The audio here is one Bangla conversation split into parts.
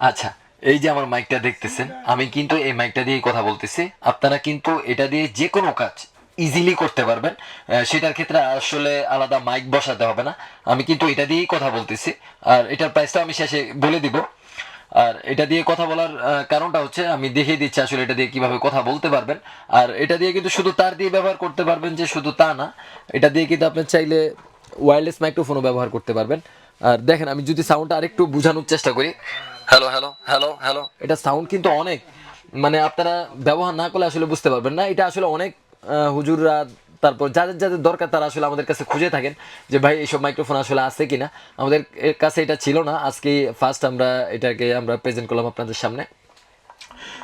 আচ্ছা এই যে আমার মাইকটা দেখতেছেন, আমি কিন্তু এই মাইকটা দিয়েই কথা বলতেছি। আপনারা কিন্তু এটা দিয়ে যে কোনো কাজ ইজিলি করতে পারবেন। সেটার ক্ষেত্রে আসলে আলাদা মাইক বসাতে হবে না। আমি কিন্তু এটা দিয়েই কথা বলতেছি। আর এটার প্রাইসটা আমি শেষে বলে দিব। আর এটা দিয়ে কথা বলার কারণটা হচ্ছে, আমি দেখিয়ে দিচ্ছি আসলে এটা দিয়ে কীভাবে কথা বলতে পারবেন। আর এটা দিয়ে কিন্তু শুধু তার দিয়ে ব্যবহার করতে পারবেন যে শুধু তা না, এটা দিয়ে কিন্তু আপনি চাইলে ওয়্যারলেস মাইক্রোফোনও ব্যবহার করতে পারবেন। আর দেখেন, আমি যদি সাউন্ডটা আরেকটু বোঝানোর চেষ্টা করি। হ্যালো হ্যালো হ্যালো হ্যালো এটা সাউন্ড কিন্তু অনেক। মানে আপনারা ব্যবহার না করলে আসলে বুঝতে পারবেন না। এটা আসলে অনেক হুজুররা তারপর যাদের যাদের দরকার তারা আসলে আমাদের কাছে খুঁজে থাকেন যে, ভাই, এইসব মাইক্রোফোন আসলে আছে কিনা? আমাদের এর কাছে এটা ছিল না। আজকে ফার্স্ট আমরা এটাকে আমরা প্রেজেন্ট করলাম আপনাদের সামনে।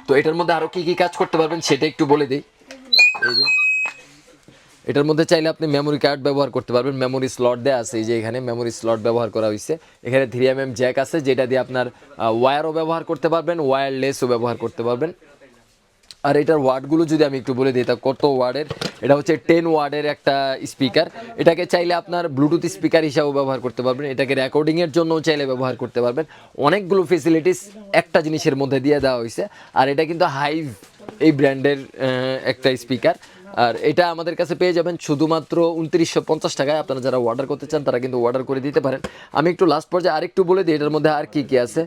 তো এটার মধ্যে আরও কি কি কাজ করতে পারবেন সেটা একটু বলে দিই। এই যে। এটার মধ্যে চাইলে আপনি মেমোরি কার্ড ব্যবহার করতে পারবেন। মেমোরি স্লট দেওয়া আছে, এই যে এখানে মেমোরি স্লট ব্যবহার করা হয়েছে এখানে থ্রি এম এম জ্যাক আছে, যেটা দিয়ে আপনার ওয়্যারও ব্যবহার করতে পারবেন ওয়্যারলেসও ব্যবহার করতে পারবেন। আর এটার ওয়ার্ডগুলো যদি আমি একটু বলে দিই তা কত ওয়ার্ডের এটা হচ্ছে টেন ওয়ার্ডের একটা স্পিকার এটাকে চাইলে আপনার ব্লুটুথ স্পিকার হিসাবেও ব্যবহার করতে পারবেন। এটাকে রেকর্ডিংয়ের জন্যও চাইলে ব্যবহার করতে পারবেন। অনেকগুলো ফেসিলিটিস একটা জিনিসের মধ্যে দিয়ে দেওয়া হয়েছে আর এটা কিন্তু হাইভ এই ব্র্যান্ডের একটা স্পিকার আর এটা আমাদের কাছে পেয়ে যাবেন শুধুমাত্র উনত্রিশশো পঞ্চাশ টাকায়। আপনারা যারা অর্ডার করতে চান, তারা কিন্তু অর্ডার করে দিতে পারেন। আমি একটু লাস্ট পর্যায়ে আরেকটু বলে দিই, এটার মধ্যে আর কি কি আছে?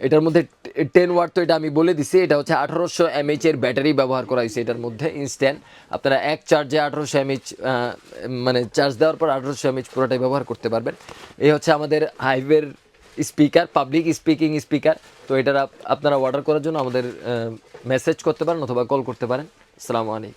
এটার মধ্যে টেন ওয়াট তো এটা আমি বলে দিছি, এটা হচ্ছে আঠারোশো এমএইচ এর ব্যাটারি ব্যবহার করা হয়েছে এটার মধ্যে ইনস্ট্যান্ট আপনারা এক চার্জে আঠারোশো এমএইচ মানে চার্জ দেওয়ার পর আঠারোশো এমএইচ পুরোটাই ব্যবহার করতে পারবেন। এই হচ্ছে আমাদের হাইওয়ের স্পিকার পাবলিক স্পিকিং স্পিকার তো এটার আপ- আপনারা অর্ডার করার জন্য আমাদের মেসেজ করতে পারেন অথবা কল করতে পারেন। আসসালামু আলাইকুম।